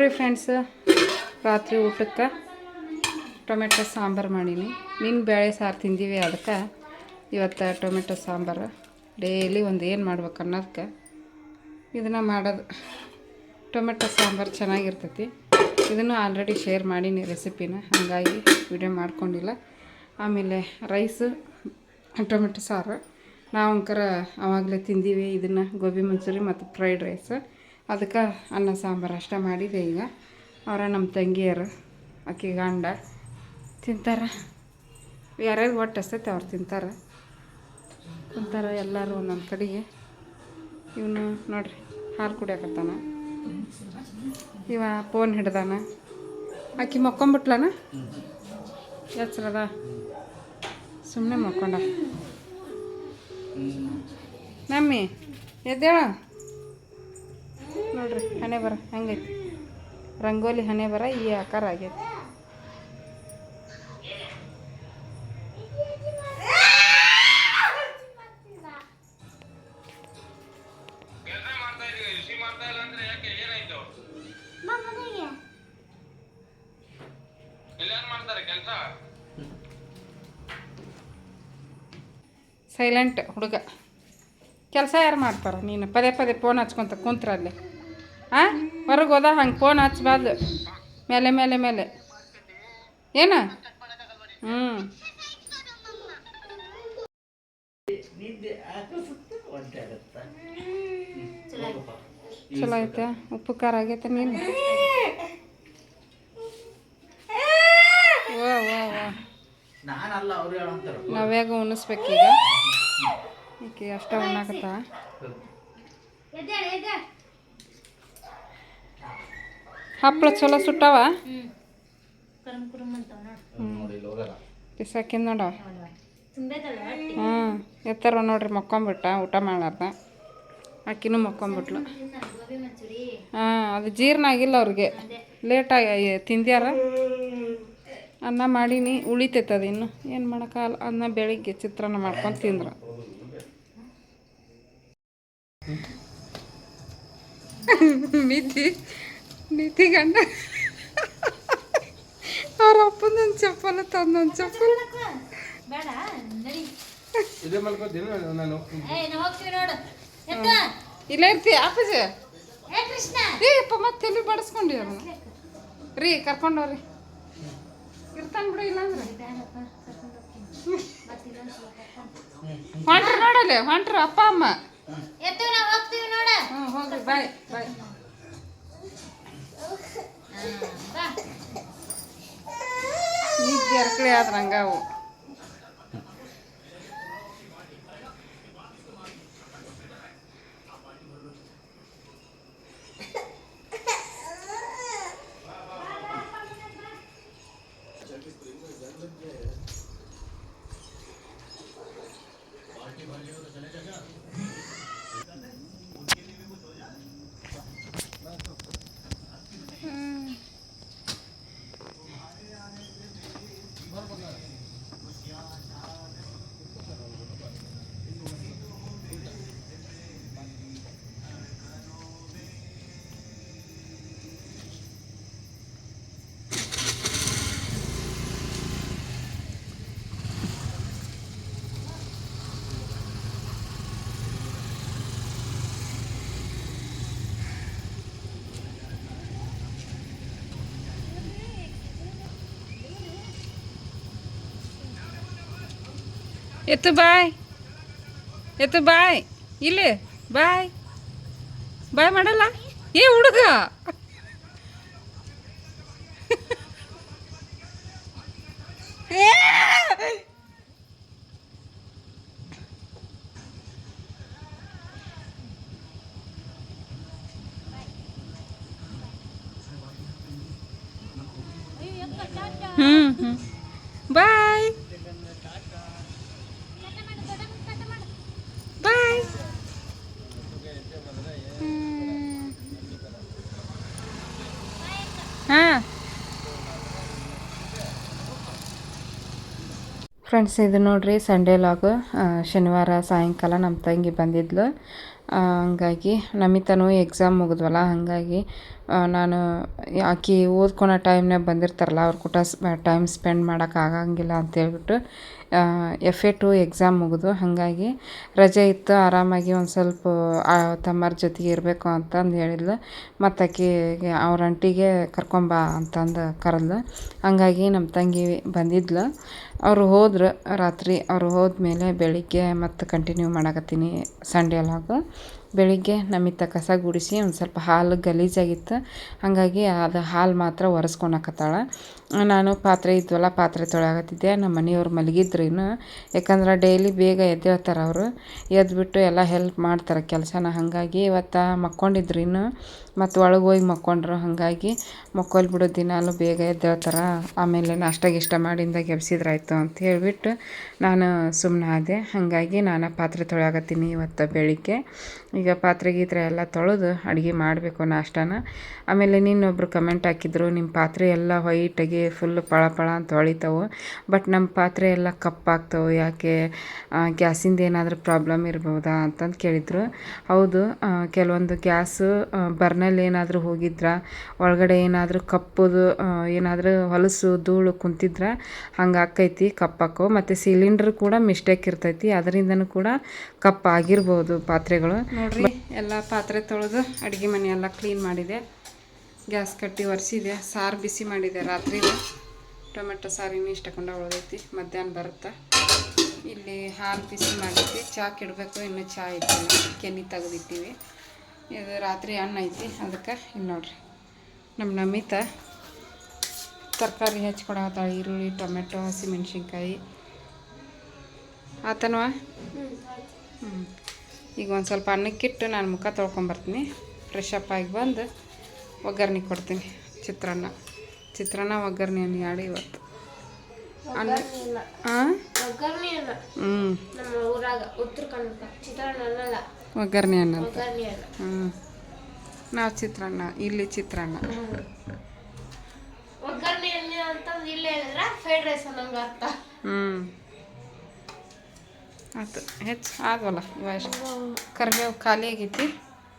ನೋಡ್ರಿ ಫ್ರೆಂಡ್ಸ್ ರಾತ್ರಿ ಊಟಕ್ಕೆ ಟೊಮೆಟೊ ಸಾಂಬಾರು ಮಾಡೀನಿ. ನಿನ್ನ ಬೇಳೆ ಸಾರು ತಿಂದೀವಿ ಅದಕ್ಕೆ ಇವತ್ತು ಟೊಮೆಟೊ ಸಾಂಬಾರು. ಡೈಲಿ ಒಂದು ಏನು ಮಾಡ್ಬೇಕು ಅನ್ನೋದಕ್ಕೆ ಇದನ್ನು ಮಾಡೋದು. ಟೊಮೆಟೊ ಸಾಂಬಾರು ಚೆನ್ನಾಗಿರ್ತೈತಿ. ಇದನ್ನು ಆಲ್ರೆಡಿ ಶೇರ್ ಮಾಡೀನಿ ರೆಸಿಪಿನ ಹಾಗಾಗಿ ವಿಡಿಯೋ ಮಾಡ್ಕೊಂಡಿಲ್ಲ. ಆಮೇಲೆ ರೈಸು ಟೊಮೆಟೊ ಸಾರು. ನಾವು ಅಂಕರ ಆವಾಗಲೇ ತಿಂದೀವಿ ಇದನ್ನು. ಗೋಬಿ ಮಂಚೂರಿ ಮತ್ತು ಫ್ರೈಡ್ ರೈಸ್ ಅದಕ್ಕೆ ಅನ್ನ ಸಾಂಬಾರು ಅಷ್ಟೇ ಮಾಡಿದೆ ಈಗ. ಅವರ ನಮ್ಮ ತಂಗಿಯರು ಅಕ್ಕಿ ಗಂಡ ತಿಂತಾರೆ. ಯಾರ್ಯಾರು ಒಟ್ಟು ಹಸ್ತೈತೆ ಅವ್ರು ತಿಂತಾರೆ. ತಿಂತಾರೆ ಎಲ್ಲರೂ ಒಂದೊಂದು ಕಡೆಗೆ. ಇವನು ನೋಡ್ರಿ, ಹಾಲು ಕುಡಿಯಕತ್ತಾನ. ಇವ ಫೋನ್ ಹಿಡ್ದಾನ. ಆಕಿ ಮಕ್ಕೊಂಬಿಟ್ಲನ? ಎಚ್ಚರದ ಸುಮ್ಮನೆ ಮಕ್ಕೊಂಡ. ನಮ್ಮಿ, ಎದ್ದೇಳ? ನೋಡ್ರಿ, ಹಣೆ ಬರ, ಹೆಂಗೈತಿ? ರಂಗೋಲಿ ಹಣೆ ಬರ ಈ ಆಕಾರ ಆಗೈತಿ ಸೈಲೆಂಟ್ ಹುಡುಗ. ಕೆಲಸ ಯಾರು ಮಾಡ್ತಾರೆ? ನೀನು ಪದೇ ಪದೇ ಫೋನ್ ಹಚ್ಕೊತ ಕುಂತ್ರ ಅಲ್ಲಿ. ಹಾಂ ಹೊರಗೆ ಹೋದ ಹಂಗೆ ಫೋನ್ ಹಚ್ಬಾರ್ದು ಮೇಲೆ ಮೇಲೆ ಮೇಲೆ. ಏನು? ಹ್ಞೂ ಚಲೋ ಐತೆ ಉಪ್ಪು ಖಾರ ಆಗೈತೆ ನೀನು? ವಾ ವಾ ವಾ. ನಾನಲ್ಲ ಅವ್ರು ಹೇಳಂತಾರ ನಾವ್ಯಾಗ ಉಣಿಸ್ಬೇಕೀಗ. ಈಕೆ ಅಷ್ಟ ಉಣ್ಣಾಕತ್ತ? ಹಪ್ಪಳ ಚಲೋ ಸುಟ್ಟವ? ಬಿಸಾಕಿಂದ ನೋಡ. ಹ್ಞೂ ಎತ್ತರ ನೋಡ್ರಿ ಮಕ್ಕೊಂಬಿಟ್ಟ ಊಟ ಮಾಡ್ಲಾರ್ದ. ಅಕ್ಕಿನೂ ಮಕ್ಕೊಂಬಿಟ್ಲು. ಹಾಂ ಅದು ಜೀರ್ಣ ಆಗಿಲ್ಲ ಅವ್ರಿಗೆ. ಲೇಟಾಗಿ ತಿಂದ್ಯಾರ? ಅನ್ನ ಮಾಡೀನಿ ಉಳಿತೈತೆ ಅದು ಇನ್ನು. ಏನು ಮಾಡೋಕ್ಕಾಗಲ್ಲ ಅನ್ನ ಬೆಳಿಗ್ಗೆ ಚಿತ್ರಾನ್ನ ಮಾಡ್ಕೊಂಡು ತಿಂದ್ರು. ನಿಧಿ ನಿಧಿ ಗಂಡ. ಅವ್ರ ಅಪ್ಪನೊಂದು ಚಪ್ಪಲ ತಂದೊಂದು ಚಪ್ಪಲ್. ಬೇಡ ನಡಿ. ಇದೇ ಮಲ್ಕೋತೀನಿ ನಾನು ಏ ನಾ ಹೋಗ್ತೀವಿ ನೋಡು. ಎತ್ತ ಇಲ್ಲ ಇರ್ತಿ ಅಪ್ಪಾಜಿ ಏ ಕೃಷ್ಣ. ಏ ಅಪ್ಪ ಮತ್ತೆ ತಲೆ ಬಡಿಸ್ಕೊಂಡಿ ಅವ್ರನ್ನ? ರೀ ಕರ್ಕೊಂಡವ್ರಿ ಇರ್ತಾನೆ ಬಿಡು ಇಲ್ಲಾಂದ್ರೆ. ಹೊಂಟ್ರಿ ನೋಡಲ್ಲಿ ಹೊಂಟ್ರಿ ಅಪ್ಪ ಅಮ್ಮ. ಹೋಗ್ರಿ ಬಾಯ್ ಬಾಯ್ ಬಾ ನಿದ್ದೆ ಅರ್ಕಳಿ ಆದ್ರೆ ಎತ್ತು ಬಾಯ್. ಎತ್ತು ಬಾಯ್. ಇಲ್ಲಿ ಬಾಯ್. ಬಾಯ್ ಮಾಡಲ್ಲ? ಏ ಹುಡುಗ. ಏ! ಹ್ಮ್ ಹ್ಮ್ ಬಾಯ್ ಬಾಯ್ ಹಾಂ ಫ್ರೆಂಡ್ಸ್ ಇದು ನೋಡ್ರಿ ಸಂಡೇ ಲಾಗು ಶನಿವಾರ ಸಾಯಂಕಾಲ ನಮ್ಮ ತಂಗಿ ಬಂದಿದ್ಲು. ಹಂಗಾಗಿ ನಮಿತನೂ ಎಕ್ಸಾಮ್ ಮುಗಿದ್ವಲ್ಲ, ಹಾಗಾಗಿ ನಾನು ಆಕೆ ಓದ್ಕೊಳೋ ಟೈಮ್ನಾಗ ಬಂದಿರ್ತಾರಲ್ಲ, ಅವ್ರ ಕೂಟ ಟೈಮ್ ಸ್ಪೆಂಡ್ ಮಾಡೋಕೆ ಆಗಂಗಿಲ್ಲ ಅಂತೇಳ್ಬಿಟ್ಟು ಎಫ್ ಎ ಟು ಎಕ್ಸಾಮ್ ಮುಗಿದು ಹಾಗಾಗಿ ರಜೆ ಇತ್ತು, ಆರಾಮಾಗಿ ಒಂದು ಸ್ವಲ್ಪ ತಮ್ಮರ ಜೊತೆಗೆ ಇರಬೇಕು ಅಂತಂದು ಹೇಳಿದ್ಲು. ಮತ್ತು ಆಕಿಗೆ ಅವ್ರ ಅಂಟಿಗೆ ಕರ್ಕೊಂಬಾ ಅಂತಂದು ಕರೆದ್ಲು. ಹಂಗಾಗಿ ನಮ್ಮ ತಂಗಿ ಬಂದಿದ್ಲು. ಅವರು ಹೋದ್ರು ರಾತ್ರಿ, ಅವರು ಹೋದ್ಮೇಲೆ ಬೆಳಿಗ್ಗೆ ಮತ್ತೆ ಕಂಟಿನ್ಯೂ ಮಾಡಕತ್ತೀನಿ ಸಂಡೇ ಲಾಗು ಬೆಳಿಗ್ಗೆ ನಮಿತ ಕಸ ಗುಡಿಸಿ ಒಂದು ಸ್ವಲ್ಪ ಹಾಲು ಗಲೀಜಾಗಿತ್ತು. ಹಾಗಾಗಿ ಅದು ಹಾಲು ಮಾತ್ರ ಒರೆಸ್ಕೊಳಕತ್ತಾಳ ನಾನು ಪಾತ್ರೆ ಇದ್ವಲ್ಲ, ಪಾತ್ರೆ ತೊಳೆಯಾಕತ್ತಿದ್ದೆ ನಮ್ಮ ಮನೆಯವ್ರು ಮಲಗಿದ್ರು ಇನ್ನು. ಯಾಕಂದ್ರೆ ಡೈಲಿ ಬೇಗ ಎದ್ದೇಳ್ತಾರೆ ಅವರು. ಎದ್ದುಬಿಟ್ಟು ಎಲ್ಲ ಹೆಲ್ಪ್ ಮಾಡ್ತಾರೆ ಕೆಲಸನ. ಹಾಗಾಗಿ ಇವತ್ತು ಮಕ್ಕೊಂಡಿದ್ರು ಇನ್ನು. ಮತ್ತು ಒಳಗೆ ಹೋಗಿ ಮಕ್ಕೊಂಡ್ರು. ಹಾಗಾಗಿ ಮಕ್ಕೊಲ್ ಬಿಡು, ದಿನಾಲೂ ಬೇಗ ಎದ್ದೇಳ್ತಾರೆ. ಆಮೇಲೆ ನಾಷ್ಟ ಗಿಷ್ಟ ಮಾಡಿಂದ ಎಬ್ಸಿದ್ರಾಯ್ತು ಅಂತ ಹೇಳಿಬಿಟ್ಟು ನಾನು ಸುಮ್ಮನೆ ಆದೆ. ಹಾಗಾಗಿ ನಾನು ಪಾತ್ರೆ ತೊಳೆಯಾಗತ್ತೀನಿ ಇವತ್ತು ಬೆಳಿಗ್ಗೆ. ಈಗ ಪಾತ್ರೆ ಗೀತ್ರೆ ಎಲ್ಲ ತೊಳೆದು ಅಡುಗೆ ಮಾಡಬೇಕು ನಾಷ್ಟನ. ಆಮೇಲೆ ನಿನ್ನೊಬ್ರು ಕಮೆಂಟ್ ಹಾಕಿದ್ರು ನಿಮ್ಮ ಪಾತ್ರೆ ಎಲ್ಲ ವೈಟಾಗಿ ಫುಲ್ ಪಳ ಪಳ ಅಂತ ಹೊಳಿತಾವೆ. ಬಟ್ ನಮ್ಮ ಪಾತ್ರೆ ಎಲ್ಲ ಕಪ್ಪಾಗ್ತವೆ ಯಾಕೆ ಗ್ಯಾಸಿಂದ ಏನಾದರೂ ಪ್ರಾಬ್ಲಮ್ ಇರ್ಬೋದಾ ಅಂತಂದು ಕೇಳಿದರು. ಹೌದು ಕೆಲವೊಂದು ಗ್ಯಾಸು ಬರ್ನಲ್ಲಿ ಏನಾದರೂ ಹೋಗಿದ್ರ ಒಳಗಡೆ ಏನಾದರೂ ಕಪ್ಪುದು ಏನಾದರೂ ಹೊಲಸು ಧೂಳು ಕುಂತಿದ್ರೆ ಹಂಗೆ ಆಕೈತಿ ಕಪ್ಪಾಕೋ ಮತ್ತು ಸಿಲಿಂಡ್ರ್ ಕೂಡ ಮಿಸ್ಟೇಕ್ ಇರ್ತೈತಿ. ಅದರಿಂದನೂ ಕೂಡ ಕಪ್ಪಾಗಿರ್ಬೋದು ಪಾತ್ರೆಗಳು. ನೋಡಿರಿ ಎಲ್ಲ ಪಾತ್ರೆ ತೊಳೆದು ಅಡುಗೆ ಮನೆ ಎಲ್ಲ ಕ್ಲೀನ್ ಮಾಡಿದೆ. ಗ್ಯಾಸ್ ಕಟ್ಟಿ ಒರೆಸಿದೆ, ಸಾರು ಬಿಸಿ ಮಾಡಿದೆ ರಾತ್ರಿಗೆ ಟೊಮೆಟೊ ಸಾರು ಇನ್ನೂ ಇಷ್ಟಕೊಂಡ ಉಳಿದೈತಿ ಮಧ್ಯಾಹ್ನ ಬರುತ್ತೆ. ಇಲ್ಲಿ ಹಾಲು ಬಿಸಿ ಮಾಡಿದ್ವಿ, ಚಾ ಕೆಡಬೇಕು, ಇನ್ನೂ ಚಹಾ ಇಟ್ಟಿಲ್ಲ ಕೆನಿ ತೆಗೆದಿಟ್ಟಿವಿ. ಇದು ರಾತ್ರಿ ಹಣ್ಣು ಐತಿ, ಅದಕ್ಕೆ ಇನ್ನು ನೋಡ್ರಿ. ನಮ್ಮ ನಮಿತ ತರಕಾರಿ ಹೆಚ್ಚಿಕೊಡತ್ತಾಳೆ ಈರುಳ್ಳಿ, ಟೊಮೆಟೊ, ಹಸಿಮೆಣ್ಸಿನ್ಕಾಯಿ. ಆತನವ? ಹ್ಞೂ ಈಗ ಒಂದು ಸ್ವಲ್ಪ ಅನ್ನಕ್ಕಿಟ್ಟು ನಾನು ಮುಖ ತೊಳ್ಕೊಂಬರ್ತೀನಿ. ಫ್ರೆಶ್ ಅಪ್ ಆಗಿ ಬಂದು ಒಗ್ಗರಣೆ ಕೊಡ್ತೀನಿ. ಚಿತ್ರಾನ್ನ. ಚಿತ್ರಾನ್ನ ಒಗ್ಗರಣೆ ಯಾಡಿ ಇವತ್ತು. ಅನ್ನ ಹಾಂ ಅನ್ನ ಹ್ಞೂ ಒಗ್ಗರಣೆ ಅನ್ನ ಅಂತ. ಅನ್ನ ಹ್ಞೂ ನಾವು ಚಿತ್ರಾನ್ನ ಇಲ್ಲಿ ಚಿತ್ರಾನ್ನ. ಒಗ್ಗರಣೆ ಎಣ್ಣೆ ಅಂತಂದು ಇಲ್ಲ ಹೇಳಿದ್ರೆ ಫ್ರೈಡ್ ರೈಸ್ ಅನ್ನಂಗ ಅರ್ಥ. ಹ್ಞೂ ಆಯ್ತು ಹೆಚ್ಚು ಆಗೋಲ್ಲ ಇವಾಗ ಕರಿಬೇವು ಖಾಲಿ ಆಗೈತಿ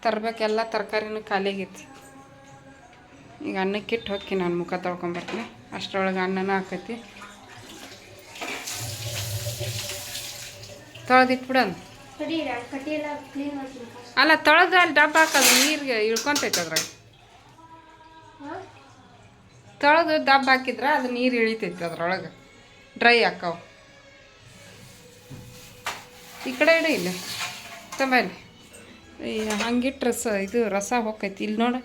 ತರಬೇಕೆಲ್ಲ ತರಕಾರಿನೂ ಖಾಲಿ ಆಗೈತಿ ಈಗ ಅನ್ನಕ್ಕಿಟ್ಟು ಹೊಕ್ಕಿ ನಾನು ಮುಖ ತೊಳ್ಕೊಂಬರ್ತೀನಿ ಅಷ್ಟರೊಳಗೆ ಅನ್ನನೂ ಹಾಕೈತಿ ತೊಳೆದಿಟ್ಬಿಡೋಣ ಮಾಡ್ತೀನಿ ಅಲ್ಲ ತೊಳೆದು ಅಲ್ಲಿ ಡಬ್ಬ ಹಾಕೋದು ನೀರಿಗೆ ಇಳ್ಕೊಂತೈತೆ ಅದ್ರಾಗ. ತೊಳೆದು ಡಬ್ಬ ಹಾಕಿದ್ರೆ ಅದು ನೀರು ಇಳಿತೈತೆ ಅದ್ರೊಳಗೆ. ಡ್ರೈ ಹಾಕವು. ಈ ಕಡೆ ಇಡು ಇಲ್ಲ. ತುಂಬ ಇಲ್ಲಿ. ಹಂಗಿಟ್ಟು ರಸ ಇದು ರಸ ಹೋಗ್ತೈತಿ ಇಲ್ಲಿ ನೋಡು.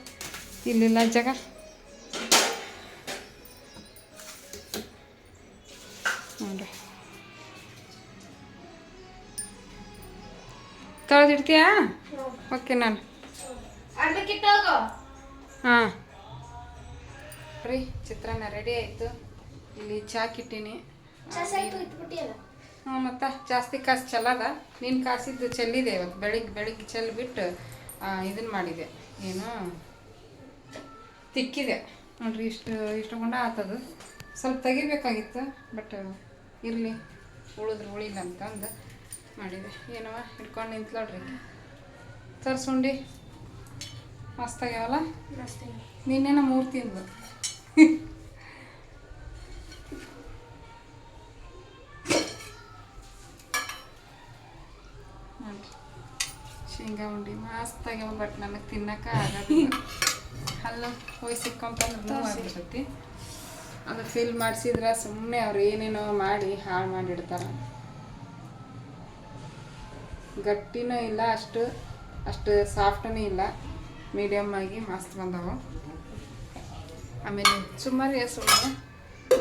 ಇಲ್ಲಿಲ್ಲ ಜಾಗ. ನೋಡ್ರಿ. ತೊಳೆದಿಡ್ತೀಯಾ? ಓಕೆ ನಾನು. ಹಾಂ. ರೀ ಚಿತ್ರಾನ್ನ ರೆಡಿ ಆಯಿತು. ಇಲ್ಲಿ ಚಾ ಕಿಟ್ಟೀನಿ. ಚಸ್ ಆಯ್ತು ಇಟ್ಬಿಟ್ಟಿಯಲ್ಲ ಹ್ಞೂ ಮತ್ತು ಜಾಸ್ತಿ ಕಾಸು ಚೆಲ್ಲದ ನೀನು ಕಾಸಿದ್ದು ಚೆಲ್ಲಿದೆ ಇವತ್ತು. ಬೆಳಿಗ್ಗೆ ಬೆಳಿಗ್ಗೆ ಚೆಲ್ಲಿಬಿಟ್ಟು ಇದನ್ನು ಮಾಡಿದೆ. ಏನು? ತಿಕ್ಕಿದೆ. ನೋಡ್ರಿ ಇಷ್ಟು ಇಷ್ಟು ಗುಂಡ ಆತದು. ಸ್ವಲ್ಪ ತೆಗಿಬೇಕಾಗಿತ್ತು ಬಟ್ ಇರಲಿ ಉಳಿದ್ರೆ ಉಳಿಲ್ಲ ಅಂತಂದು ಮಾಡಿದೆ. ಏನವ ಹಿಡ್ಕೊಂಡು ನಿಂತ್ಲೋಡ್ರಿ ತರ್ಸುಂಡಿ ಮಸ್ತಾಗ್ಯಾವಲ್ಲ ಮಸ್ತ್ ನಿನ್ನೆ ಮೂರು ತಿಂದು ನೋಡ್ರಿ ಶೇಂಗಾ ಉಂಡಿ ಮಸ್ತಾಗ್ಯಾವ ಬಟ್ ನನಗೆ ತಿನ್ನಕ್ಕ ಆಗೋದಿಲ್ಲ. ಹಲ್ಲು ಹೋಗಿ ಸಿಕ್ಕೊಂತಂದ್ರೆ ನೋವು ಆಗ್ಬಿಡ್ತೈತಿ ಅದು ಫಿಲ್ ಮಾಡಿಸಿದ್ರೆ ಸುಮ್ಮನೆ ಅವ್ರು ಏನೇನೋ ಮಾಡಿ ಹಾಳು ಮಾಡಿಡ್ತಾರೆ. ಗಟ್ಟಿನೂ ಇಲ್ಲ ಅಷ್ಟು ಅಷ್ಟು ಸಾಫ್ಟನೂ ಇಲ್ಲ. ಮೀಡಿಯಮ್ ಆಗಿ ಮಸ್ತ್ ಬಂದವು. ಆಮೇಲೆ ಚುಮ್ಮರಿ ಸುಮ್ಮನೆ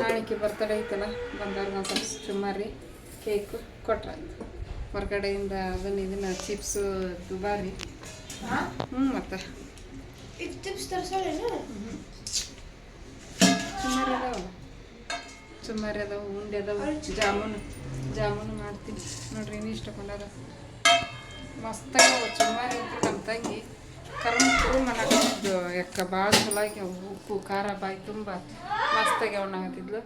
ನಾಳೆಗೆ ಬರ್ತಡೇ ಐತಲ್ಲ ಬಂದಾಗ ಒಂದು ಸ್ವಲ್ಪ ಚುಮ್ಮರಿ ಕೇಕು ಕೊಟ್ರಾಯ್ತು ಹೊರಗಡೆಯಿಂದ ಅದನ್ನ ಇದನ್ನ ಚಿಪ್ಸು ದುಬಾರಿ ಹ್ಞೂ ಮತ್ತು. ಇದು ಚಿಪ್ಸ್ ತರ್ಸೋಳೇನು ಸುಮಾರು ಅದಾವ ಸುಮಾರು ಅದಾವ ಉಂಡೆ ಅದಾವ ಜಾಮೂನು ಜಾಮೂನು ಮಾಡ್ತೀನಿ ನೋಡ್ರಿ ಇನ್ನೂ ಇಷ್ಟಕೊಂಡದ ಮಸ್ತಾಗವ ಸುಮಾರು ಐತಿ ನಮ್ಮ ತಂಗಿ ಕರ್ಮ ಕುರು ಮಾಡಾಕತ್ತಿದ್ದು ಯಾಕ ಭಾಳ ಚಲೋ ಆಗ್ಯಾವ ಉಪ್ಪು ಖಾರ ಬಾಯಿ ತುಂಬ ಮಸ್ತಾಗ್ಯಾವ ಅನ್ನಕತ್ತಿದ್ಲು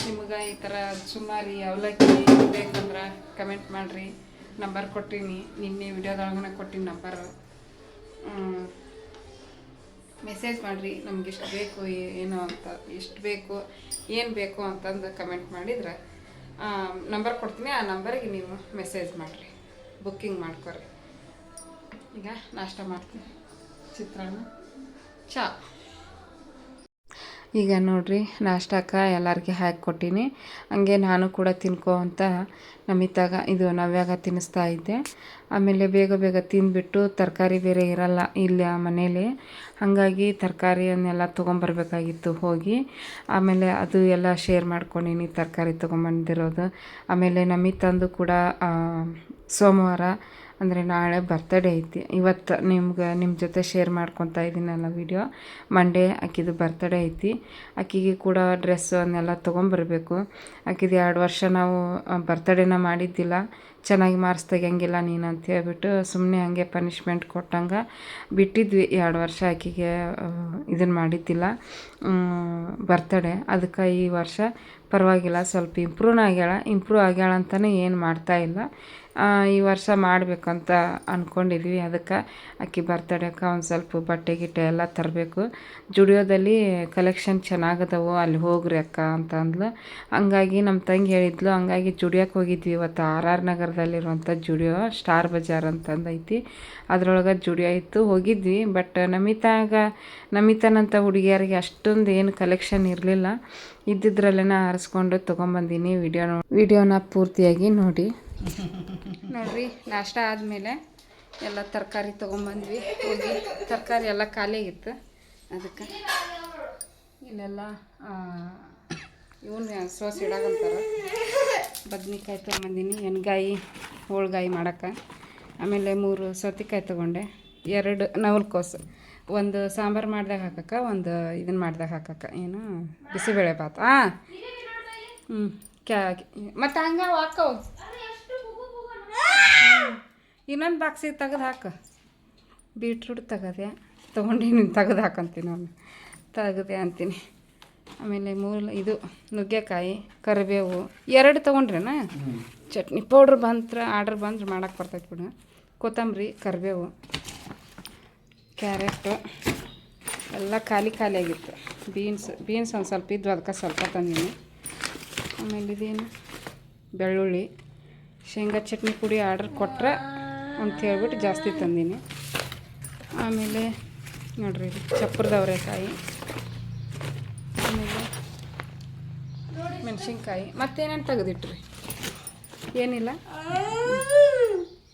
ನಿಮ್ಗೆ ಈ ಥರ ಸುಮಾರಿ ಅವಲಕ್ಕಿ ಬೇಕಂದ್ರೆ ಕಮೆಂಟ್ ಮಾಡಿರಿ ನಂಬರ್ ಕೊಟ್ಟೀನಿ ನಿನ್ನೆ ವಿಡಿಯೋದೊಳಗನೆ ಕೊಟ್ಟಿನಿ ನಂಬರು ಮೆಸೇಜ್ ಮಾಡಿರಿ, ನಮ್ಗೆ ಎಷ್ಟು ಬೇಕು ಏನು ಅಂತ, ಎಷ್ಟು ಬೇಕು, ಏನು ಬೇಕು ಅಂತಂದು ಕಮೆಂಟ್ ಮಾಡಿದ್ರೆ ನಂಬರ್ ಕೊಡ್ತೀನಿ, ಆ ನಂಬರಿಗೆ ನೀವು ಮೆಸೇಜ್ ಮಾಡಿರಿ ಬುಕ್ಕಿಂಗ್ ಮಾಡ್ಕೊರಿ. ಈಗ ನಾಷ್ಟ ಮಾಡ್ತೀನಿ. ಚಿತ್ರಾನ್ನ, ಚಾ. ಈಗ ನೋಡಿರಿ, ನಾಷ್ಟಕ್ಕೆ ಎಲ್ಲರಿಗೆ ಹಾಕಿ ಕೊಟ್ಟೀನಿ. ಹಂಗೆ ನಾನು ಕೂಡ ತಿನ್ಕೋ ಅಂತ ನಮಿತಾಗ ಇದು ನವ್ಯಾಗ ತಿನ್ನಿಸ್ತಾ ಇದ್ದೆ. ಆಮೇಲೆ ಬೇಗ ಬೇಗ ತಿಂದ್ಬಿಟ್ಟು ತರಕಾರಿ ಬೇರೆ ಇರಲ್ಲ ಇಲ್ಲಿ ಮನೇಲಿ. ಹಾಗಾಗಿ ತರಕಾರಿಯನ್ನೆಲ್ಲ ತೊಗೊಂಬರ್ಬೇಕಾಗಿತ್ತು ಹೋಗಿ. ಆಮೇಲೆ ಅದು ಎಲ್ಲ ಶೇರ್ ಮಾಡ್ಕೊಂಡೀನಿ ತರಕಾರಿ ತೊಗೊಂಬಂದಿರೋದು. ಆಮೇಲೆ ನಮಿತಂದು ಕೂಡ ಸೋಮವಾರ ಅಂದರೆ ನಾಳೆ ಬರ್ತಡೇ ಐತಿ. ಇವತ್ತು ನಿಮ್ಗೆ ನಿಮ್ಮ ಜೊತೆ ಶೇರ್ ಮಾಡ್ಕೊತಾ ಇದ್ದೀನಲ್ಲ ವಿಡಿಯೋ ಮಂಡೇ ಆಕಿದು ಬರ್ತಡೇ ಐತಿ. ಆಕಿಗೆ ಕೂಡ ಡ್ರೆಸ್ಸು ಅದನ್ನೆಲ್ಲ ತೊಗೊಂಬರ್ಬೇಕು. ಆಕಿದು ಎರಡು ವರ್ಷ ನಾವು ಬರ್ತಡೇನ ಮಾಡಿದ್ದಿಲ್ಲ. ಚೆನ್ನಾಗಿ ಮಾರ್ಕ್ಸ್ ತೆಗಿಯಂಗಿಲ್ಲ ನೀನು ಅಂತ ಹೇಳ್ಬಿಟ್ಟು ಸುಮ್ಮನೆ ಹಂಗೆ ಪನಿಷ್ಮೆಂಟ್ ಕೊಟ್ಟಂಗೆ ಬಿಟ್ಟಿದ್ವಿ. ಎರಡು ವರ್ಷ ಆಕಿಗೆ ಇದನ್ನು ಮಾಡಿದ್ದಿಲ್ಲ. ಬರ್ತಡೇ ಅದಕ್ಕೆ ಈ ವರ್ಷ ಪರವಾಗಿಲ್ಲ. ಸ್ವಲ್ಪ ಇಂಪ್ರೂವ್ ಆಗ್ಯಾಳ. ಇಂಪ್ರೂವ್ ಆಗ್ಯಾಳ ಅಂತಲೇ ಏನು ಮಾಡ್ತಾ ಇಲ್ಲ. ಈ ವರ್ಷ ಮಾಡಬೇಕಂತ ಅಂದ್ಕೊಂಡಿದ್ವಿ ಅದಕ್ಕೆ ಆಕೆ ಬರ್ತಡೇಕ್ಕೆ ಒಂದು ಸ್ವಲ್ಪ ಬಟ್ಟೆ ಗಿಟ್ಟೆ ಎಲ್ಲ ತರಬೇಕು. ಜುಡಿಯೋದಲ್ಲಿ ಕಲೆಕ್ಷನ್ ಚೆನ್ನಾಗದವು. ಅಲ್ಲಿ ಹೋಗ್ರಿ ಅಕ್ಕ ಅಂತ ಅಂದ್ಲು. ಹಂಗಾಗಿ ನಮ್ಮ ತಂಗಿ ಹೇಳಿದ್ಲು, ಹಂಗಾಗಿ ಜುಡಿಯೋಕ್ಕೆ ಹೋಗಿದ್ವಿ ಇವತ್ತು. ಆರ್ ಆರ್ ನಗರದಲ್ಲಿರುವಂಥ ಜುಡಿಯೋ, ಸ್ಟಾರ್ ಬಜಾರ್ ಅಂತಂದೈತಿ. ಅದ್ರೊಳಗೆ ಜುಡಿಯೋ ಇತ್ತು, ಹೋಗಿದ್ವಿ. ಬಟ್ ನಮಿತಾಗ ನಮಿತಾನಂಥ ಹುಡುಗಿಯರಿಗೆ ಅಷ್ಟೊಂದು ಏನು ಕಲೆಕ್ಷನ್ ಇರಲಿಲ್ಲ. ಇದ್ದಿದ್ರಲ್ಲೇ ಆರಿಸ್ಕೊಂಡು ತೊಗೊಂಬಂದೀನಿ ವಿಡಿಯೋ ವಿಡಿಯೋನ ಪೂರ್ತಿಯಾಗಿ ನೋಡಿ. ನೋಡ್ರಿ, ನಾಷ್ಟ ಆದಮೇಲೆ ಎಲ್ಲ ತರಕಾರಿ ತೊಗೊಂಬಂದ್ವಿ. ಹೋಗಿ ತರಕಾರಿ ಎಲ್ಲ ಖಾಲಿಯಾಗಿತ್ತು ಅದಕ್ಕೆ ಇಲ್ಲೆಲ್ಲ ಇವನ್ನ ಸೋಸ್ ಇಡಾಗಂತಾರೆ ಬದ್ನಿಕಾಯಿ ತೊಗೊಂಬಂದಿನಿ, ಎಣ್ಗಾಯಿ, ಹೋಳ್ಗಾಯಿ ಮಾಡೋಕ್ಕೆ. ಆಮೇಲೆ ಮೂರು ಸೌತೆಕಾಯಿ ತೊಗೊಂಡೆ. ಎರಡು ನವಲ್ಕೋಸು. ಒಂದು ಸಾಂಬಾರು ಮಾಡ್ದಾಗ ಹಾಕಕ್ಕ ಒಂದು ಇದನ್ನು ಮಾಡ್ದಾಗ ಹಾಕಕ್ಕ. ಏನು? ಬಿಸಿಬೇಳೆ ಭಾತ್. ಹಾಂ ಹ್ಞೂ ಕ್ಯಾ ಮತ್ತು ಹಂಗೆ ಹಾಕವು ಇನ್ನೊಂದು ಬಾಕ್ಸಿಗೆ ತೆಗೆದು ಹಾಕು. ಬೀಟ್ರೂಟ್ ತೆಗದೆ. ನೀನು ತೆಗೆದು ಹಾಕಂತೀನಿ ನಾನು ತೆಗೆದೆ ಅಂತೀನಿ. ಆಮೇಲೆ ಮೂಲ ಇದು ನುಗ್ಗೆಕಾಯಿ ಕರಿಬೇವು ಎರಡು ತೊಗೊಂಡ್ರೇನ? ಚಟ್ನಿ ಪೌಡ್ರ್ ಬಂತ್ರ ಆರ್ಡ್ರ್ ಬಂದ್ರೆ ಮಾಡೋಕೆ ಬರ್ತೈತೆ ಬಿಡು. ಕೊತ್ತಂಬರಿ ಕರಿಬೇವು. ಕ್ಯಾರೆಟು, ಎಲ್ಲ ಖಾಲಿ ಖಾಲಿ ಆಗಿತ್ತು. ಬೀನ್ಸ್ ಬೀನ್ಸ್ ಒಂದು ಸ್ವಲ್ಪ ಇದ್ದು ಅದಕ್ಕೆ ಸ್ವಲ್ಪ ತಂದೀನಿ. ಆಮೇಲೆ ಇದೇನು? ಬೆಳ್ಳುಳ್ಳಿ, ಶೇಂಗಾ ಚಟ್ನಿ ಪುಡಿ ಆರ್ಡ್ರ್ ಕೊಟ್ರೆ ಅಂತ ಹೇಳ್ಬಿಟ್ಟು ಜಾಸ್ತಿ ತಂದೀನಿ. ಆಮೇಲೆ ನೋಡ್ರಿ ಚಪ್ಪರದ ಅವರೆಕಾಯಿ. ಆಮೇಲೆ ಮೆಣಸಿನ್ಕಾಯಿ. ಮತ್ತೇನೇನು ತೆಗೆದಿಟ್ರಿ? ಏನಿಲ್ಲ?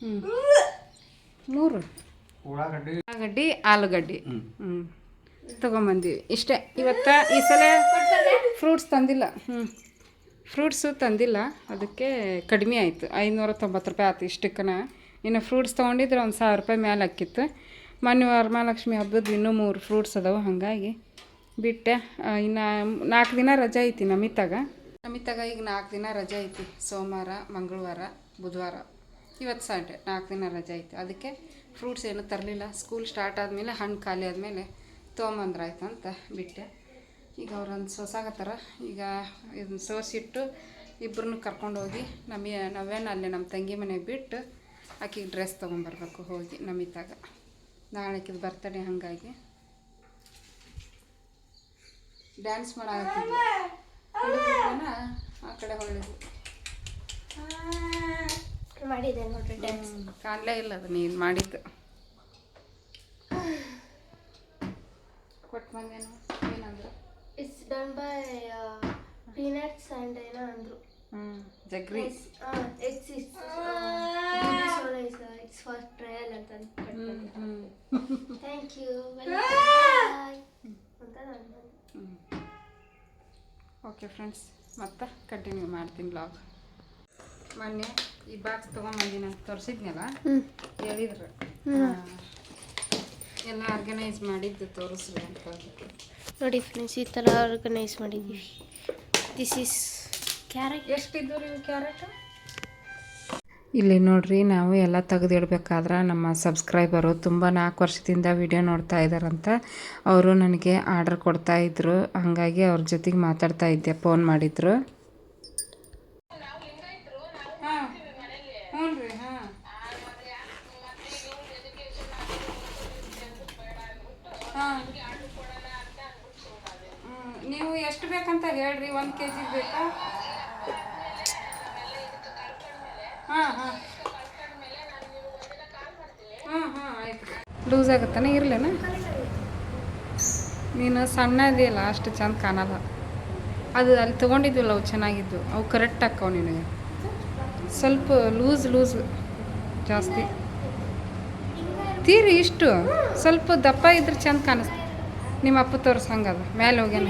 ಹ್ಞೂ ಮೂರು ಉಳ್ಳಾಗಡ್ಡಿ. ಉಳ್ಳಾಗಡ್ಡಿ ಆಲೂಗಡ್ಡಿ. ಹ್ಞೂ ತೊಗೊಂಬಂದಿವಿ. ಇಷ್ಟೇ. ಇವತ್ತು ಈ ಸಲ ಫ್ರೂಟ್ಸ್ ತಂದಿಲ್ಲ. ಹ್ಞೂ ಫ್ರೂಟ್ಸು ತಂದಿಲ್ಲ. ಅದಕ್ಕೆ ಕಡಿಮೆ ಆಯಿತು. ಐನೂರ ತೊಂಬತ್ತು ರೂಪಾಯಿ ಆಯ್ತು ಇಷ್ಟಕ್ಕನ. ಇನ್ನು ಫ್ರೂಟ್ಸ್ ತೊಗೊಂಡಿದ್ರೆ ಒಂದು ಸಾವಿರ ರೂಪಾಯಿ ಮೇಲೆ ಹಾಕಿತ್ತು. ಮೊನ್ನೆ ವರಮಹಾಲಕ್ಷ್ಮಿ ಹಬ್ಬದ ಇನ್ನೂ ಮೂರು ಫ್ರೂಟ್ಸ್ ಅದಾವೆ. ಹಾಗಾಗಿ ಬಿಟ್ಟೆ. ಇನ್ನು ನಾಲ್ಕು ದಿನ ರಜೆ ಐತಿ ನಮಿತಾಗ. ನಮಿತಾಗ ಈಗ ನಾಲ್ಕು ದಿನ ರಜೆ ಐತಿ. ಸೋಮವಾರ ಮಂಗಳವಾರ ಬುಧವಾರ. ಇವತ್ತು ಸಂಡೆ ನಾಲ್ಕು ದಿನ ರಜೆ ಐತಿ. ಅದಕ್ಕೆ ಫ್ರೂಟ್ಸ್ ಏನೂ ತರಲಿಲ್ಲ. ಸ್ಕೂಲ್ ಸ್ಟಾರ್ಟ್ ಆದಮೇಲೆ ಹಣ್ಣು ಖಾಲಿ ಆದಮೇಲೆ ತೊಗೊಂಬಂದ್ರಾಯ್ತು ಅಂತ ಬಿಟ್ಟೆ. ಈಗ ಅವ್ರೊಂದು ಸೊಸಾಗತ್ತಾರ. ಈಗ ಇದನ್ನ ಸೋಸಿಟ್ಟು ಇಬ್ಬರನ್ನು ಕರ್ಕೊಂಡೋಗಿ ನಮಗೆ ನಾವೇನು ಅಲ್ಲೇ ನಮ್ಮ ತಂಗಿ ಮನೆಗೆ ಬಿಟ್ಟು ಆಕಿಗೆ ಡ್ರೆಸ್ ತೊಗೊಂಬರ್ಬೇಕು ಹೋಗಿ ನಮಿತಾಗ. ನಾಳೆಕಿದು ಬರ್ತಡೇ ಹಾಗಾಗಿ. ಡ್ಯಾನ್ಸ್ ಹುಡುಗನ ಆ ಕಡೆ ಹೊಳ್ಳಿದ್ವಿ ಮಾಡಿದೆ ನೋಡ್ರಿ ಡ್ಯಾನ್ಸ್ ಕಾಣಲೇ ಇಲ್ಲ ಅದು ನೀನು ಮಾಡಿದ್ದು. ಕೊಟ್ಟು ಬಂದೇನು ಏನಂದ್ರು? It's done by peanuts and ಏನೋ ಅಂದರು. ಹ್ಞೂ jaggery. It's it's it's for trial ಅಂತ ಥ್ಯಾಂಕ್ ಯು ಅಂತ ನಾನು ಓಕೆ ಫ್ರೆಂಡ್ಸ್ ಮತ್ತೆ ಕಂಟಿನ್ಯೂ ಮಾಡ್ತೀನಿ ಬ್ಲಾಗ್ ಮೊನ್ನೆ ಈ ಬಾಕ್ಸ್ ನಾನು ತೋರಿಸಿದ್ನಲ್ಲ? ಹೇಳಿದ್ರು. ಎಲ್ಲ ಆರ್ಗನೈಸ್ ಮಾಡಿದ್ದು ತೋರಿಸ್ರಿ ಅಂತ ನೋಡಿ ಫ್ರೆಂಡ್ಸ್ ಈ ಥರ ಆರ್ಗನೈಸ್ ಮಾಡಿದ್ದೀವಿ ದಿಸ್ ಇಸ್ ಕ್ಯಾರೆಟ್ ಎಷ್ಟಿದ್ದು ರೀ ಕ್ಯಾರೆಟ್ ಇಲ್ಲಿ ನೋಡ್ರಿ ನಾವು ಎಲ್ಲ ತೆಗೆದಿಡ್ಬೇಕಾದ್ರೆ ನಮ್ಮ ಸಬ್ಸ್ಕ್ರೈಬರು ತುಂಬ ನಾಲ್ಕು ವರ್ಷದಿಂದ ವಿಡಿಯೋ ನೋಡ್ತಾ ಇದ್ದಾರಂತ ಅವರು ನನಗೆ ಆರ್ಡರ್ ಕೊಡ್ತಾ ಇದ್ರು. ಹಾಗಾಗಿ ಅವ್ರ ಜೊತೆಗೆ ಮಾತಾಡ್ತಾ ಇದ್ದೆ ಫೋನ್ ಮಾಡಿದ್ರು ಹ್ಞೂ ರೀ ಹಾಂ ಬೇಕಂತ ಹೇಳ್ರಿ, ಒಂದು ಕೆ ಜಿ ಬೇಕಾ? ಹಾಂ ಹಾಂ. ಹಾಂ ಹಾಂ, ಆಯ್ತು. ಲೂಸ್ ಆಗುತ್ತಾನೆ? ಇರಲೇನ? ನೀನು ಸಣ್ಣ ಇದೆಯಲ್ಲ, ಅಷ್ಟು ಚಂದ ಕಾಣಲ್ಲ. ಅದು ಅಲ್ಲಿ ತಗೊಂಡಿದ್ವಲ್ಲ, ಅವು ಚೆನ್ನಾಗಿದ್ದು ಅವು ಕರೆಕ್ಟ್ ಹಾಕವು ನಿನಗೆ. ಸ್ವಲ್ಪ ಲೂಸ್ ಲೂಸ್ ಜಾಸ್ತಿ. ತೀರಿ ಇಷ್ಟು. ಸ್ವಲ್ಪ ದಪ್ಪ ಇದ್ರೆ ಚಂದ ಕಾಣಿಸ್ತು ನಿಮ್ಮ ಅಪ್ಪ ತೋರ್ಸಂಗದ ಮೇಲೆ ಹೋಗ್ಯಾನ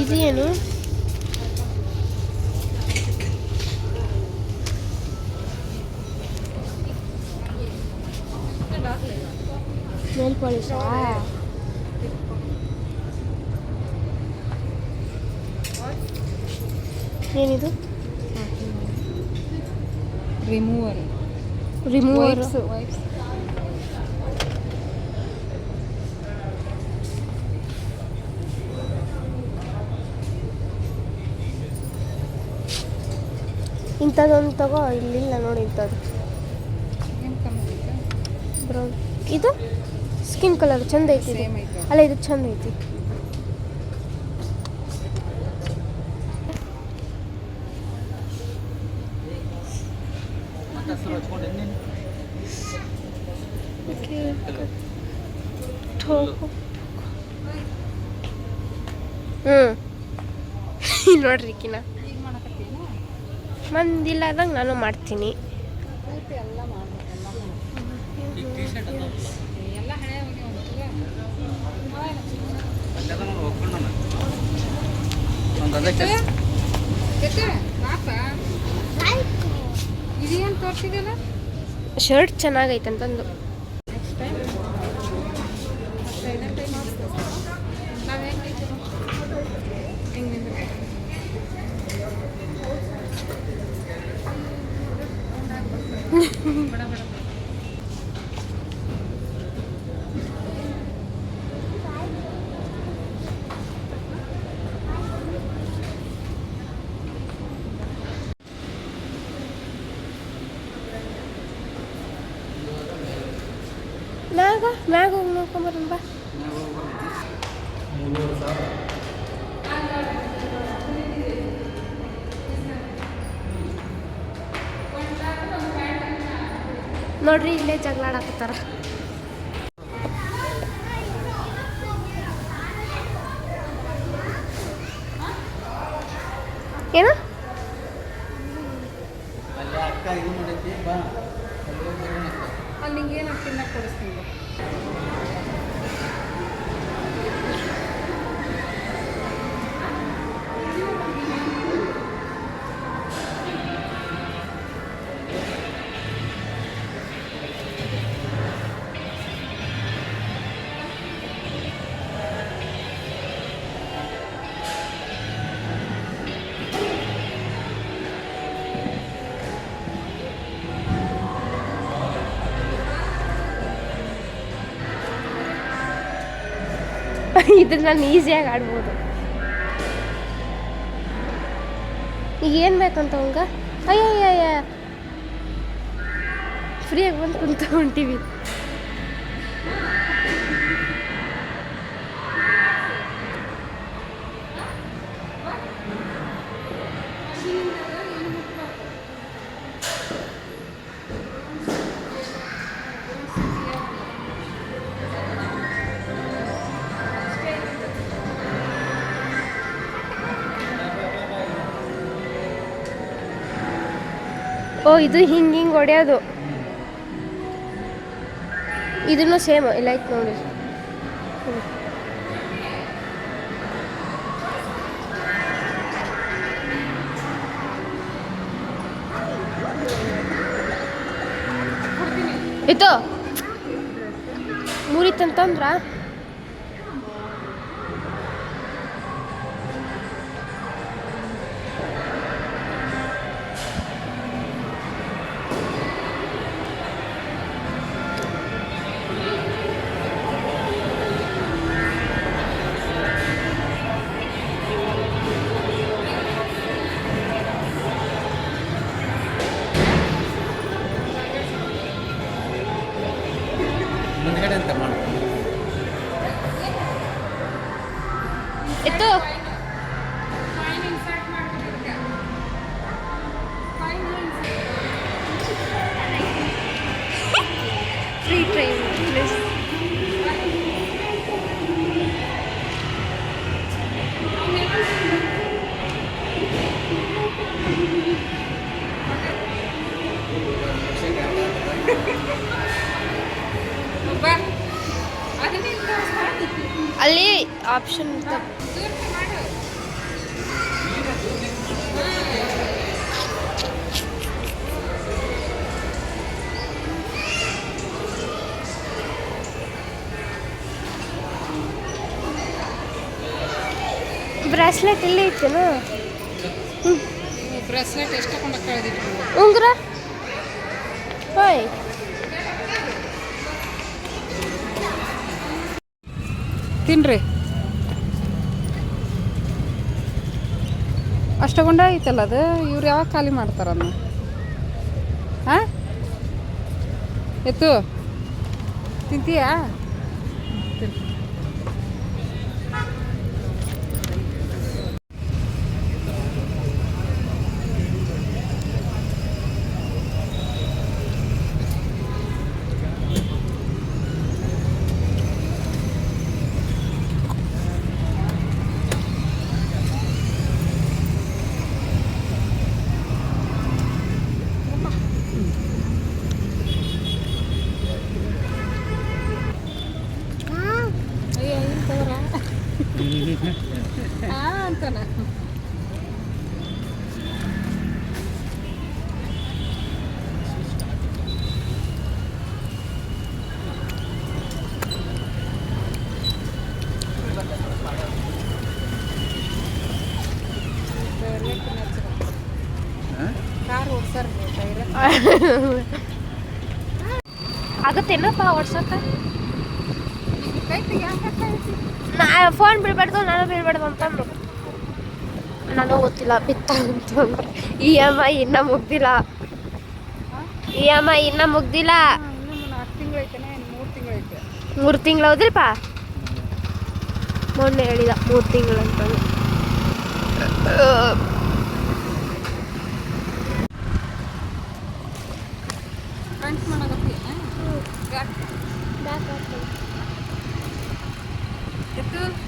ಇದು ಏನು ಮೇಲ್ ಪಾಲಿಶಾ ಏನಿದು ರಿಮೂವರ್ ರಿಮೂವರ್ ಇಂಥದ್ದೊಂದು ತಗೋ ಇಲ್ಲಿಲ್ಲ ನೋಡಿ ಇಂಥದ್ದು. ಬ್ರೌನ್ ಇದು? ಸ್ಕಿನ್ ಕಲರ್ ಚಂದ ಐತಿ ಅಲ್ಲ ಇದು ಚಂದ ಐತಿ. ಹ್ಞೂ ನೋಡ್ರಿ ಕಿನ ಮಂದಿಲ್ಲಾರ್ದಂಗೆ ನಾನು ಮಾಡ್ತೀನಿ. ಶರ್ಟ್ ಚೆನ್ನಾಗೈತೆ ಎಲ್ಲ ಹಳೆ ಹೋಗ್ಯಾವ ಅಲ್ಲೆಲ್ಲ ನೋಡಿ ಹೋಗ್ಕೊಂಡು ನಾನು ಒಂದು ಅದೇ ಕೆಲಸ ಇದೇನು ತೋರಿಸಿದೆಲ್ಲ ಶರ್ಟ್ ಚೆನ್ನಾಗೈತೆ ಅಂತಂದು ನೆಕ್ಸ್ಟ್ ಟೈಮ್ ಐದನೇ ಟೈಮ್ ನಾವು ಹೆಂಗೆ ಹಿಂಗೆ ನಿಂದ್ರಬೇಕು ಬಡ ಬಡ ಮ್ಯಾಗ ಮ್ಯಾಗ ಹೋಗಿ ನೋಡ್ಕೊಂಬರೋಣ ಬಾ ಮೂರುವರೆ ಸಾವಿರ ನೋಡ್ರಿ ಇಲ್ಲೇ ಜಗಳ ಆಡಕತ್ತಾರ ಏನು ಅಲ್ಲಿಗೆ ಏನು ತಿನ್ನಕ್ಕೆ ಕೊಡಿಸ್ತೀನಿ ಇದನ್ನ ನಾನು ಈಸಿಯಾಗಿ ಆಡ್ಬೋದು. ಈಗ ಏನು ಬೇಕಂತ ಅವಂಗ ಅಯ್ಯ ಫ್ರೀಯಾಗಿ ಬಂದು ಕುಂತ ಹೊಂಟೀವಿ ಓ ಇದು ಹಿಂಗೆ ಹಿಂಗೆ ಹೊಡೆಯೋದು. ಇದನ್ನು ಸೇಮ್ ಲೈಕ್ ನೋಡಿ. ಹ್ಮ್. ಇತ್ತು. ಮುರಿತಂತಂದ್ರ ಬ್ರಾಸ್ಲೆಟ್ ಇಲ್ಲಿ ಇತ್ತೇನು? ಬ್ರೆಸ್ಲೆಟ್ ಎಷ್ಟು ಉಂಗುರ? ಹೋಯ್ ತಿನ್ರಿ. ಅಷ್ಟಗೊಂಡ ಗುಂಡ ಐತಲ್ಲ ಅದು? ಇವ್ರು ಯಾವಾಗ ಖಾಲಿ ಮಾಡ್ತಾರನ್ನ ಹಾಂ ಎತ್ತು. ತಿಂತೀಯಾ ತಿನ್. ಅಯ್ಯೋ ಇಲ್ಲಿ ತಗೋರ ಆ ಅಂತಾನ ಕಾರ್ ಓಡ್ಸರ್ ಟೈರ ಆಗತ್ತೇನಪ್ಪ ಯಾಕೆ ನಾ ಫೋನ್ ಬೀಳ್ಬಾರ್ದು ನಾನು ಬೀಳ್ಬಾರ್ದು ಅಂತಂದು ನನಗೆ ಗೊತ್ತಿಲ್ಲ ಬಿತ್ತ ಅಂತಂದ್ರೆ ಇ ಎಂ ಐ ಇನ್ನೂ ಮುಗ್ದಿಲ್ಲ. ಇ ಎಂ ಐ ಇನ್ನೂ ಮುಗ್ದಿಲ್ಲ. ಮೂರು ತಿಂಗಳು ಐತೆ ಮೂರು ತಿಂಗಳು ಹೌದಿಲ್ಪ? ಮೊನ್ನೆ ಹೇಳಿದ ಮೂರು ತಿಂಗಳು ಅಂತಂದು ಫ್ರೆಂಡ್ಸ್ ಮಾಡಕತ್ತಿ ಎತ್ತು ಹತ್ತು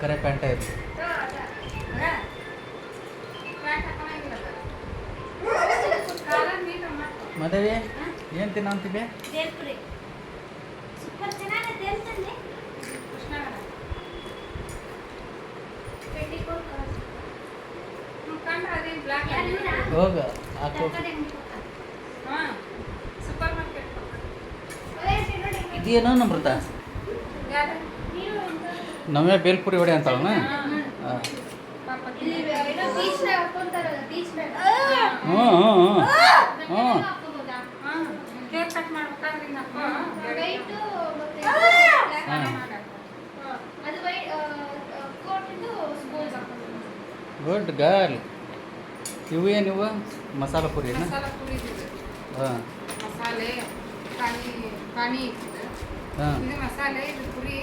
ಕರೆ ಪ್ಯಾಂಟ ಇತ್ತು ಮದುವೆ ಏನು ತಿನ್ನ ಅಂತಿದ್ದೆ ಹೋಗ ಹಾಕು ಸೂಪರ್ ಮಾರ್ಕೆಟ್ ಇದೇನೋ ನಮ್ರತ ನವ್ಯ ಬೇಲ್ಪುರಿ ಹೊಡೆ ಅಂತಾಳನ ಹ್ಞೂ ಹ್ಞೂ ಹ್ಞೂ ಹ್ಞೂ ಕೇಕ್ ಕಟ್ ಮಾಡ್ಬೇಕಾದ್ರೆ ಹಾಂ ಗುಡ್ ಗರ್ಲ್ ಇವು ಏನು ಇವು? ಮಸಾಲ ಪುರಿನ? ಮಸಾಲ ಪುರಿ ಇದು. ಹಾಂ. ಇದು ಮಸಾಲೆ ಇದು ಪುರಿ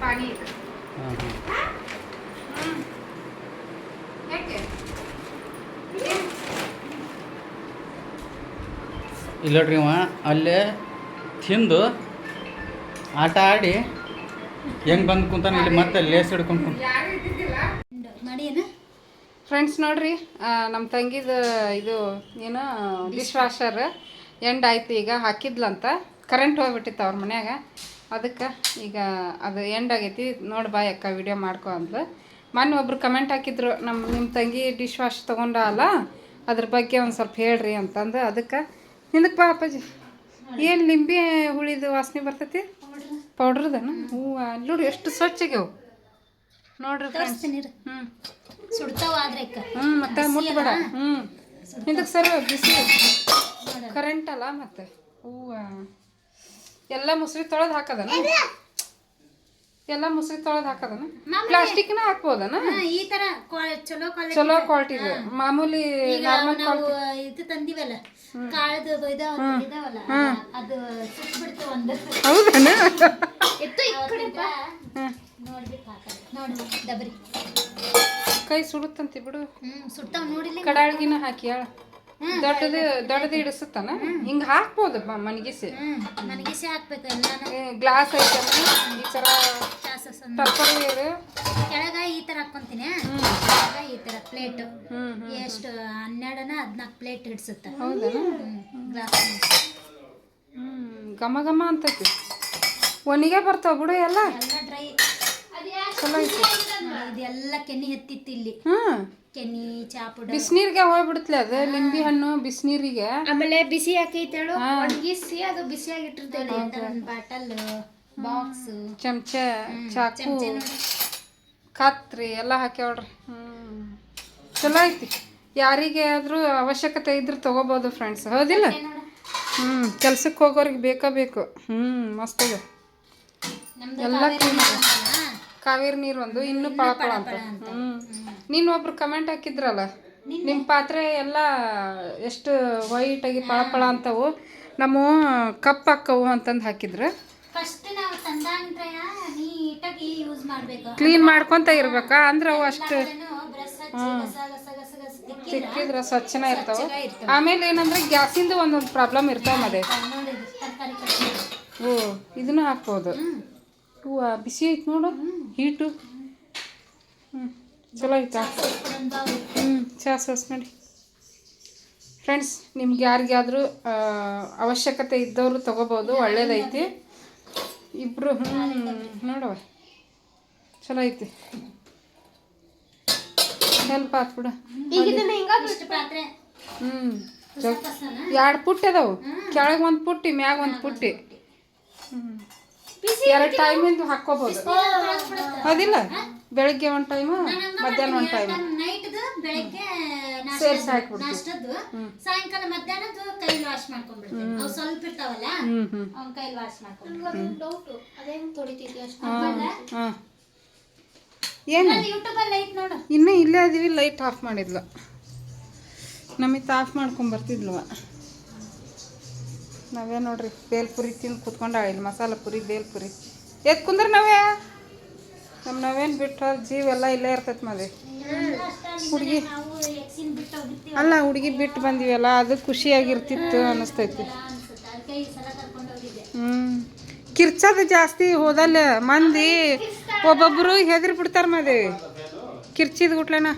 ಪಾನಿ ಇದು ಇಲ್ಲ ನೋಡ್ರಿ ಇವ ಅಲ್ಲೇ ತಿಂದು ಆಟ ಆಡಿ ಹೆಂಗೆ ಬಂದು ಕುಂತಾನ ಇಲ್ಲಿ ಮತ್ತೆ ಲೇಸ್ ಹಿಡ್ಕೊಂಡು ಫ್ರೆಂಡ್ಸ್ ನೋಡ್ರಿ ನಮ್ಮ ತಂಗಿದು ಇದು ಏನು ಡಿಶ್ ವಾಷರ್ ಎಂಡ್ ಆಯ್ತು ಈಗ ಹಾಕಿದ್ಲಂತ. ಕರೆಂಟ್ ಹೋಗ್ಬಿಟ್ಟಿತ್ತು ಅವ್ರ ಮನ್ಯಾಗ. ಅದಕ್ಕೆ ಈಗ ಅದು ಎಂಡ್ ಆಗೈತಿ. ನೋಡಿ ಬಾ ಅಕ್ಕ ವಿಡಿಯೋ ಮಾಡ್ಕೊ ಅಂದ್ಲು. ಮೊನ್ನೆ ಒಬ್ರು ಕಮೆಂಟ್ ಹಾಕಿದ್ರು ನಮ್ಮ ನಿಮ್ಮ ತಂಗಿ ಡಿಶ್ ವಾಶ್ ತೊಗೊಂಡ ಅಲ್ಲ? ಅದ್ರ ಬಗ್ಗೆ ಒಂದು ಸ್ವಲ್ಪ ಹೇಳ್ರಿ ಅಂತಂದು. ಅದಕ್ಕೆ ಹಿಂದಕ್ಕೆ ಬಾ ಅಪ್ಪಾಜಿ. ಏನು ಲಿಂಬೆ ಹುಳಿದು ವಾಸನೆ ಬರ್ತೈತಿ? ಪೌಡ್ರದನ? ಹೂವು ಅಲ್ಲಿ ನೋಡಿ ಎಷ್ಟು ಸ್ವಚ್ಛಗ್ಯಾವು. ನೋಡ್ರಿ ಹ್ಞೂ. ಸುಡ್ತಾವ ಹ್ಞೂ ಮತ್ತೆ ಮುಟ್ಬೇಡ. ಹ್ಞೂ. ಇದಕ್ಕೆ ಸರ್ ಬಿಸಿ. ಕರೆಂಟ್ ಅಲ್ಲ ಮತ್ತೆ? ಹೂವ. ಎಲ್ಲ ಮುಸ್ರಿ ತೊಳೆದು ಹಾಕದನ? ಎಲ್ಲ ಮುಸ್ರಿ ತೊಳೆದು ಹಾಕದನ? ಪ್ಲಾಸ್ಟಿಕ್ನ ಹಾಕ್ಬೋದನ? ಹಾ, ಈ ತರ ಕ್ವಾ- ಚಲೋ ಕ್ವಾಲಿಟಿ ಚಲೋ ಕ್ವಾಲಿಟಿ ಮಾಮೂಲಿ ನಾರ್ಮಲ್ ಕ್ವಾಲಿಟಿ ಇದು ತಂದಿವಲ್ಲ ಕಾಳದು ಇದಾವಲ್ಲ ಅದು ಸುಟ್ಬಿಡ್ತು ಒಂದು. ಹೌದನ? ಎತ್ತು ಈ ಕಡೆ ಬಾ. ನೋಡಿ ಡಬರಿ. ಕೈ ಸುಡುತ್ತಂತಿ ಬಿಡು. ಹ್ಮ್ ಸುಡ್ತಾವ್ ನೋಡಿಲ್ಲ ಕಡಾಳ್ಗಿನ ಹಾಕಿ ಹೇಳ ದೊಡ್ಡದು ದೊಡ್ಡದು ಇಡಿಸುತ್ತಾನ? ಹಿಂಗ ಹಾಕ್ಬೋದು ಮನಗಿಸಿ ಮನಗಿಸಿ ಹಾಕ್ಬೇಕು ಎಲ್ಲಾನು ಗ್ಲಾಸ್ ಐತೆ ಈ ಥರ ಚಾಸಸ್ ಇದೆ ಕೆಳಗ ಈ ತರ ಹಾಕೊಂತೀನಿ ಕೆಳಗ ಈ ತರ ಪ್ಲೇಟ್. ಎಷ್ಟು ಹನ್ನೆರಡನ ಹದ್ನಾಲ್ಕು ಪ್ಲೇಟ್ ಹಿಡ್ಸುತ್ತ ಗ್ಲಾಸ್ ಘಮ ಘಮ ಅಂತೈತಿ. ಒಣಿಗೆ ಬರ್ತಾವ ಬಿಡು ಎಲ್ಲ. ಎಲ್ಲ ಡ್ರೈ ಚಲೋ ಐತಿ ಇದೆಲ್ಲ ಕೆನ್ನಿ ಎತ್ತಿತ್ತು ಇಲ್ಲಿ. ಹ್ಮ್ ಕೆನ್ನಿ ಚಾಪುಡ ಬಿಸಿನೀರಿಗೆ ಹೋಗ್ಬಿಡುತ್ತಲೆ ಅದು ಲಿಂಬಿ ಹಣ್ಣು ಬಿಸಿನೀರಿಗೆ. ಆಮೇಲೆ ಬಿಸಿ ಹಾಕೈತೇಳು ಒಣಗಿಸಿ ಅದು ಬಿಸಿಯಾಗಿ ಇಟ್ಟಿರ್ತೇವೆ ಬಾಟಲ್ ಬಾಕ್ಸ್. ಚಮಚ ಚಾಕು ಕತ್ರಿ ಎಲ್ಲ ಹಾಕ್ಯಾವ್ರಿ ಹ್ಮ್. ಚಲೋ ಐತಿ ಯಾರಿಗೆ ಆದ್ರೂ ಅವಶ್ಯಕತೆ ಇದ್ರೆ ತಗೋಬೋದು ಫ್ರೆಂಡ್ಸ್ ಹೌದಿಲ್ಲ? ಹ್ಮ್ ಕೆಲ್ಸಕ್ಕೆ ಹೋಗೋರಿಗೆ ಬೇಕೇ ಬೇಕು. ಹ್ಮ್ ಮಸ್ತ್ ಇದೆ. ಎಲ್ಲ ಕ್ಲೀನ್ ಕಾವೇರಿ ನೀರು ಒಂದು ಇನ್ನು ಪಳಪಳ ಅಂತ. ಹ್ಮ್. ನೀನು ಒಬ್ರು ಕಮೆಂಟ್ ಹಾಕಿದ್ರಲ್ಲ? ನಿಮ್ಮ ಪಾತ್ರೆ ಎಲ್ಲ ಎಷ್ಟು ವೈಟ್ ಆಗಿ ಪಳಪಳ ಅಂತವು? ನಮ್ಮ ಕಪ್ ಹಾಕವು ಅಂತಂದು ಹಾಕಿದ್ರು. ಫಸ್ಟ್ ನಾವು ತಂದಾಂತ್ರ ನೀಟಾಗಿ ಯೂಸ್ ಮಾಡ್ಬೇಕು. ಕ್ಲೀನ್ ಮಾಡ್ಕೊಂತ ಇರ್ಬೇಕಾ? ಅಂದ್ರೆ ಅವು ಅಷ್ಟು ಸಿಕ್ಕಿದ್ರೆ ಸ್ವಚ್ಛನ ಇರ್ತಾವ. ಆಮೇಲೆ ಏನಂದ್ರೆ ಗ್ಯಾಸಿಂದ ಒಂದೊಂದು ಪ್ರಾಬ್ಲಮ್ ಇರ್ತಾವ ಕಟ್ ಓ ಇದನ್ನು ಹಾಕ್ಬೋದು. ಹೂವ ಬಿಸಿ ಐತೆ ನೋಡು ಹೀಟು. ಹ್ಞೂ ಚಲೋ ಐತಾ? ಹ್ಞೂ ಚಾ ಸಾಸ್ ನೋಡಿ ಫ್ರೆಂಡ್ಸ್ ನಿಮ್ಗೆ ಯಾರಿಗಾದರೂ ಅವಶ್ಯಕತೆ ಇದ್ದವರು ತೊಗೋಬೋದು ಒಳ್ಳೇದೈತಿ. ಇಬ್ಬರು ಹ್ಞೂ ನೋಡವ ಚಲೋ ಐತಿ. ಹೆಲ್ಪ್ ಆತ್ ಬಿಡು. ಇಷ್ಟು ಪಾತ್ರೆ? ಹ್ಞೂ ಎರಡು ಪುಟ್ಟಿ ಅದಾವು. ಕೆಳಗೆ ಒಂದು ಪುಟ್ಟಿ ಮ್ಯಾಗ ಒಂದು ಪುಟ್ಟಿ. ಹ್ಞೂ ಎರಡು ಟೈಮಿಂದು ಹಾಕ್ಕೋಬೋದು. ಹೌದಿಲ್ಲ? ಬೆಳಗ್ಗೆ ಒಂದು ಟೈಮ್ ಮಧ್ಯಾಹ್ನ ಒಂದು ಟೈಮ್ ಸೇರ್ಸಿ ಹಾಕ್ಬಿಡ್ತೀವಿ. ನಾಷ್ಟದ್ದು. ಸಾಯಂಕಾಲ ಮಧ್ಯಾಹ್ನದ್ದು ಕೈ ವಾಶ್ ಮಾಡ್ಕೊಂಡ್ಬಿಡ್ತೀನಿ. ಅವು ಸ್ವಲ್ಪ ಇರ್ತಾವಲ್ಲ ಅವ್ನ ಕೈ ವಾಶ್ ಮಾಡ್ಕೊಂಡ್ಬಿಡ್ತೀನಿ. ಡೌಟು ಅದೇನು ತೊಳಿತೈತಿ ಅಷ್ಟು ಹಾಂ ಏನು? ಯೂಟ್ಯೂಬ್ ಅಲ್ಲಿ ಐತ್ ನೋಡು. ಇನ್ನೂ ಇಲ್ಲೇ ಅದೀವಿ ಲೈಟ್ ಆಫ್ ಮಾಡಿದ್ಲು. ನಮಿತ್ ಆಫ್ ಮಾಡ್ಕೊಂಡ್ ಬರ್ತಿದ್ಲವ ನಾವೇ ನೋಡ್ರಿ ಬೇಲ್ಪುರಿ ತಿಂದು ಕುತ್ಕೊಂಡಾಳ ಇಲ್ಲಿ ಮಸಾಲ ಪುರಿ ಬೇಲ್ಪುರಿ ಎತ್ ಕುಂದ್ರ ನಾವೇ? ನಮ್ಮ ನಾವೇನು ಬಿಟ್ಟು ಜೀವ ಎಲ್ಲ ಇಲ್ಲೇ ಇರ್ತೈತೆ ಮದ್ವೆ ಹುಡುಗಿ ಅಲ್ಲ ಹುಡುಗಿ ಬಿಟ್ಟು ಬಂದಿವಲ್ಲ ಅದು ಖುಷಿಯಾಗಿರ್ತಿತ್ತು ಅನಿಸ್ತೈತಿ ಹ್ಞೂ ಕಿರ್ಚೋದು ಜಾಸ್ತಿ ಹೋದಲ್ಲ ಮಂದಿ ಒಬ್ಬೊಬ್ಬರು ಹೆದರಿ ಬಿಡ್ತಾರ ಮದುವೆ ಕಿರ್ಚಿದ ಗುಟ್ಲೆನ.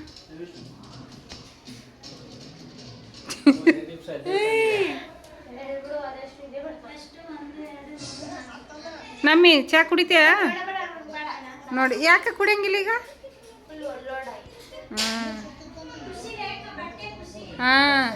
ನಮ್ಮಿ ಚಾ ಕುಡಿತೀಯ? ನೋಡಿ ಯಾಕೆ ಕುಡಿಯಂಗಿಲ್ಲ ಈಗ? ಹ್ಞೂ ಹಾಂ